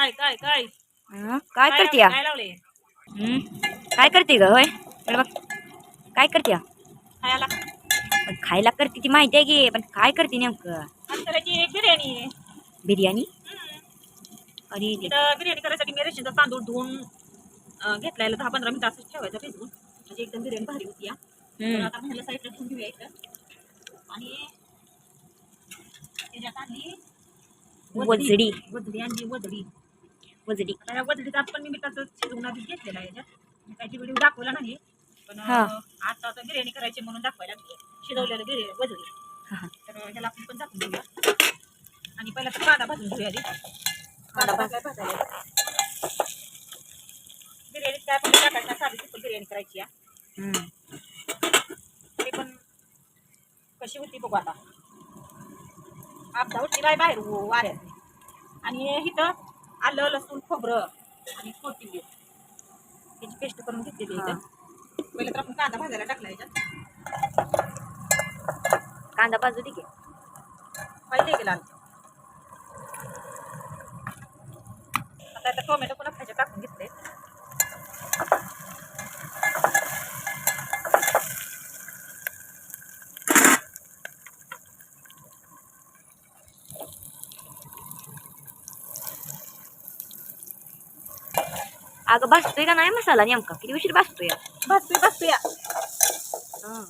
काय काय काय हं? काय करते? काय लावले हं? काय करते ग होय इकडे बघ काय करते खायला पण खायला करते ती माहिती आहे की पण काय करते नेमकं अंतराची बिर्याणी आहे. बिर्याणी हम्म. अरे. इथं बिर्याणी करायसाठी मी रेशनचा तांदूळ धुवून अं, घेतलाय दहा पंधरा मिनिटं असं ठेवायचं भिजवून म्हणजे एकदम बिर्याणी भारी होती या तर हं. आता ह्याला साईडला ठेवून घेऊया इथं आणि त्याच्यात आणली वजडी वजडी आणली वजडी वजडी. या वजडीचा पण मी मिठाचं शिजवून आधी घेतलेला आहे याच्यात. मी काही व्हिडिओ दाखवला नाही पण हा. आता आता बिर्याणी करायची म्हणून दाखवायला लागली. शिजवलेलं बिर्याणी वजडी. हा. तर ह्याला आपण पण दाखवून घेऊया आणि पहिला तर कांदा भाजून घेऊया आधी. कांदा भाजला भाजायला बिर्याणी काय आपण टाकायचं साधी सिंपल बिर्याणी करायची या. हं. ते पण कशी होती बघू आता. आपदा उठली बाय बाहेर वाऱ्यात. आणि इथं आलं लसूण खोबरं आणि कोथिंबीर. त्याची पेस्ट करून घेतलेली आहे इथं. पहिलं तर आपण कांदा भाजायला टाकला याच्यात कांदा बाजू दे की. पाहिजे गेला आता आता टोमॅटो पण ह्याच्यात टाकून घेतले अगं भाजतोय का नाही मसाला नेमका किती उशीर भाजतोय भाजतोय हं.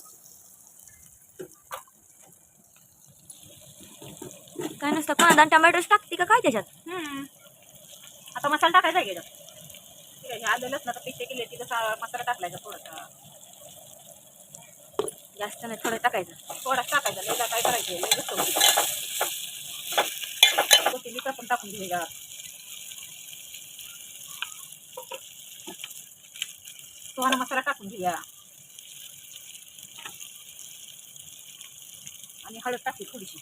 काय नसतं कांदा टमाटोच टाकते का काय त्याच्यात. आता मसाला टाकायचा याच्यात? ठीक आहे आलं लसणाचा पेस्ट केले तिथं सा- मसाला टाकलायचा थोडासा जास्त नाही थोडं टाकायचं थोडासा टाकायचा लई काय करायचं. कोथिंबीर पण टाकून घेऊया सुहाणा मसाला टाकून घेऊया आणि हळद टाकली थोडीशी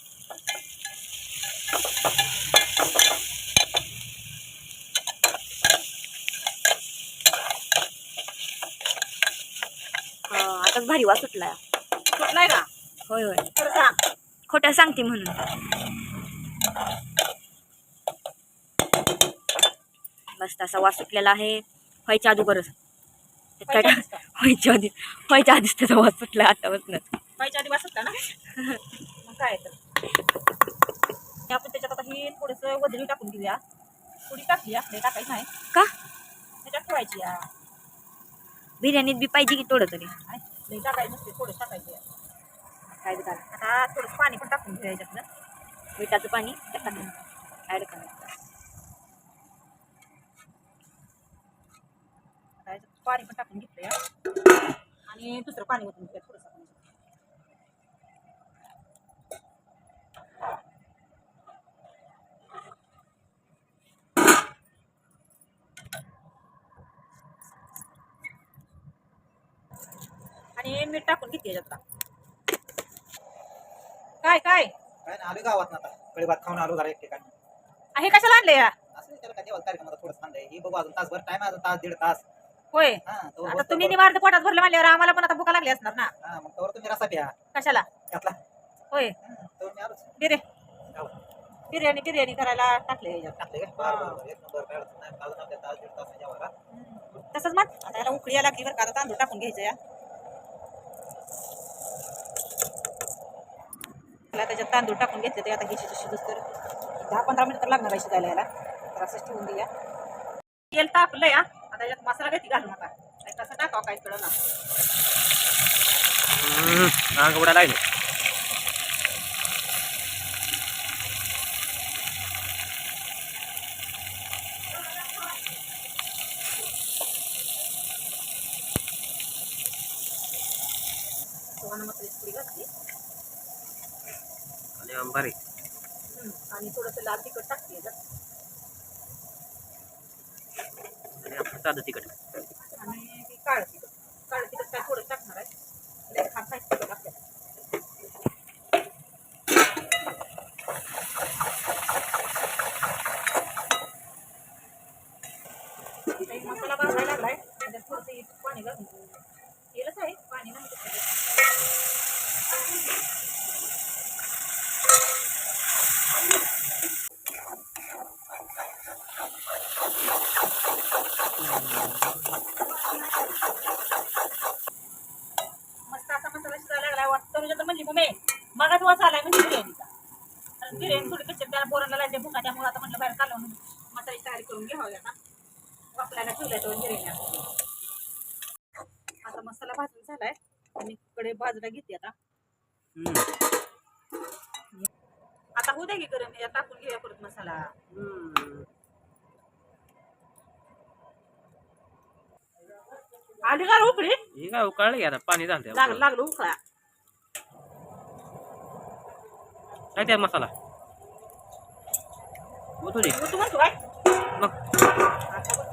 हा, आताच भारी वास सुटलाय सुटलाय का होय होय थोडासा खोटं सांगते म्हणून बस तसा वास सुटलेला आहे व्हायच्या अगोदरच काय व्हायच्या आधी व्हायच्या आधीच त्याचा वास सुटला आतापासूनच व्हायच्या आधी वाचत ना? मग काय तर. आपण त्याच्यात आता ही थोडंसं वजनी टाकून घेऊया. थोडी टाकली आपले टाकायची नाही. का? त्याच्यात ठेवायची या बिर्याणीत बी पाहिजे की थोडं तरी? टाकायची नसते थोडं टाकायची. काय. आता थोडंसं पाणी पण टाकून घेऊया याच्यातलं मिठाचं पाणी ॲड करायचं आता याच्यात पाणी पण टाकून घेतलं आणि दुसरं पाणी ओतून घेऊया थोडंसं. आणि मीठ टाकून घेते आता. काय काय? काय ना आलो गावात आता. कळी भात खाऊन आलो जरा एक ठिकाणी हे कशाला आणले या असं त्याला काय देवाला कार्यक्रम आता थोडं थांबलंय ही बघू अजून तासभर टाइम अजून तास दीड तास. होय. हा तोवर आता बसतो तुम्ही. निवार्थ पोटात भरले म्हणल्यावर आम्हाला पण आता भुका लागली असणार ना. हा मग तोवर तुम्ही रसा प्या. कशाला? त्यातला होय. हं, तोवर मी आलोच. बिरे गावात. बिर्याणी बिर्याणी करायला टाकले याच्यात. टाकले काय बरं, बरं, बरं. एक नंबर काय अडचण नाही. अजून आपल्या तास दीड तास जेवायला तसंच मग. आता याला उकळी यायला लागली बरं का आता तांदूळ टाकून घ्यायचं या. त्याला त्याच्यात तांदूळ टाकून घेतले ते. आता घ्यायची शिजूस तर. दहा पंधरा मिनिट तर लागणार आहे शिजायला याला. तर असंच ठेवून देऊया. तेल तापलं या आता याच्यात मसाला घालून आता. काय कसं टाकावं काय कळलं ना अंग उडा लागले. आणि अंबारी. आणि थोडंसं लाल तिखट टाकते याच्यात आणि आपलं साधं तिकट आणि काळ तिखट काय थोडं टाकणार आहे लय खात नाही तिखट आपल्याला एक मसाला भाजायला लागलाय त्याच्यात थोडंसं पाणी घालून केलंच आहे पाणी नाही त्याच्यात. बिर्याणी थोडी त्याला पोरांना लागते भुका त्यामुळे आता म्हटलं बाहेर कालवून मसाल्याची तयारी करून घ्यावी आता. वापरायला ठेवलाय तो आपण. आता मसाला भाजून झालाय. आणि कडे बाजूला घेते आता. आता होऊ द्या की गरम या टाकून घेऊया परत मसाला. आली का उकळी? हे काय आता पाणी झालं लागलं लागलं उकळा. काय त्या मसाला? थोडी तू म्हणतो काय मग आता बघ.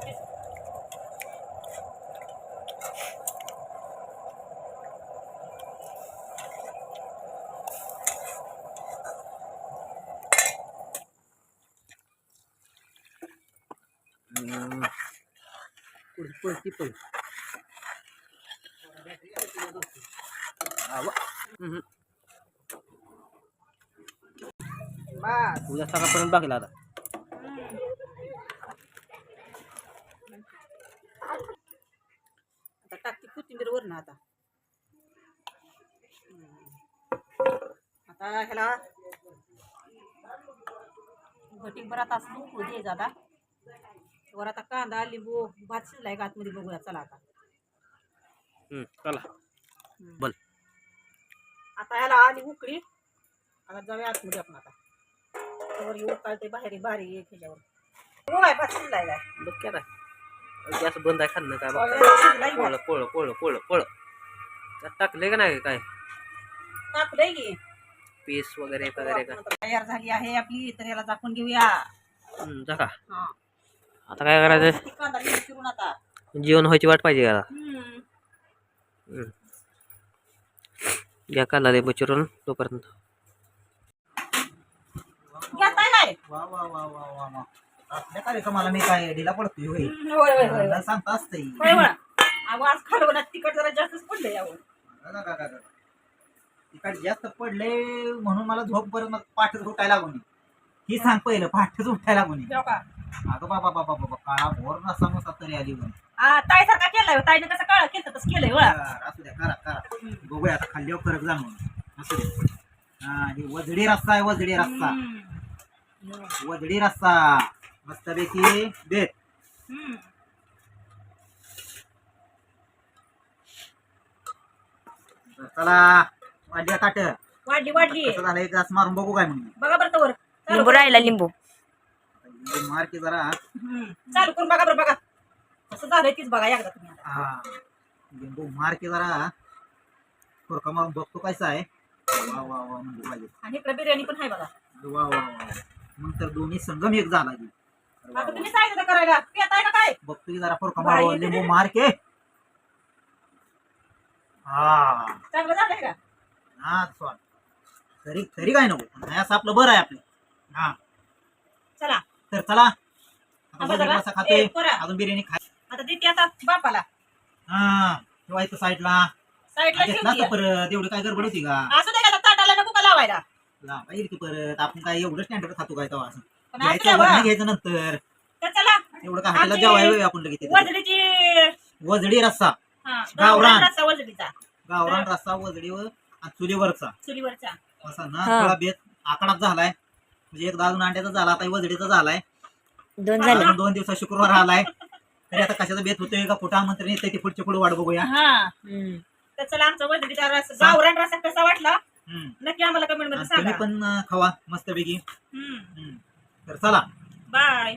पुढ पुढ ती पण हम्म. बस उद्या सकाळपर्यंत बाकीला आता आता कोथिंबीर वरण आता. आता ह्याला घटीभर आता असं उकळू द्यायचं आता वर आता कांदा लिंबू भात शिजलाय का आतमध्ये बघूया. चला आता. चला. बोल. आता ह्याला आली उकळी. आता जाऊया आतमध्ये आपण आता. वर उकळते बाहेर बारी एक ह्याच्यावर. हो भात शिजलाय काय? गॅस बंद आहे खाल्लं काय पोळ. पोळ पोळ पोळ पोळ. त्यात टाकले का नाही काय? टाकलंय की. पीस वगैरे वगैरे का? तयार झाली आहे आपली तर याला झाकून घेऊया. हम्म, जा का हा. आता काय करायचं जेवण व्हायची वाट पाहिजे. हम्म. घ्या काला दे बचिरून तोपर्यंत. आपल्या कार्यक्रमाला मी काय ढिला पडतोय होय? होय होय होय. मला सांगता असतंय. होय होय. आवाज खालवण्यात तिकट जरा जास्तच पडलं यावर. तिकडे जास्त पडले म्हणून मला झोप परत मग पाठच उठायला लागून ही सांग पहिलं पाठच उठायला लागून का? अगं बाबा बाबा बाबा काळा भोर नसा नसा तरी आली म्हणून आ, ताईसारखा केलाय ताईने कसं काळ केलं तसं केलंय वळा. बरं, असू द्या करा करा. बघूया आता खाल्ल्यावर फरक जाणून असू दे हा हे वजडी रस्ता आहे वजडी रस्ता वजडी रस्ता मस्तपैकी तर चला वाढल्या ताट वाढली वाढली. कसं झालं एक ग्लास मारून बघू काय म्हणून. बघा बरं तवर. लिंबू राहिला लिंबू. मार की जरा. हम्म. चालू करून बघा बरं बघा. कसं झालंय तीच बघा एकदा तुम्ही आता. हा. लिंबू मार की जरा. थोडका मारून बघतो कसा आहे. वा वा वा म्हणजे पाहिजे. आणि इकडे बिर्याणी पण आहे बघा. वा वा वा. मग तर दोन्ही संगम एक झाला की. आता. तुम्ही सांगितलं करायला. पेताय का काय? बघतो की जरा फरका लिंबू मार के हा. चांगलं झालंय का? हा स्वाद. तरी तरी काय नको. नाही असं आपलं बरं आहे आपलं. हा. चला. तर चला. आता आता बघू जरा- कसा खातोय. ए, पोरा. अजून बिर्याणी खाय आता देते आता बापाला. हा ठेवायचं साईडला. साईडला घेतला ठेवते तर परत. एवढं काय गडबड होती का? असं दे का ताटाला नको का लावायला? की परत? आपण काय एवढं स्टँडर्ड खातो काय तेव्हा असं? घ्यायचं. घ्यायचं नंतर तर चला एवढं काय हाताला आमची जेवाय आपण लगेच. वजडीची वजडी रस्सा हा, गावरान. गावरान रस्सा वजडीचा गावरान रस्सा वजडीवर आणि चुलीवरचा चुलीवरचा असा ना हा. थोडा बेत आकडाच झालाय म्हणजे एक अजून अंड्याचा झाला आता वजडीचा झालाय दोन झाले अजून दोन दिवसात शुक्रवार आलाय तरी आता कशाचा बेत होतोय का कुठं आमंत्रण येते ती पुढची पुढे वाट बघूया हा हम्म. तर चला आमचा वजडीचा रस्सा गावरान रस्सा कसा वाटला हम्म. नक्की आम्हाला कमेंटमध्ये आणि तुम्ही सांगा पण अं, खावा मस्तपैकी हम्म. हम्म. तर चला. बाय.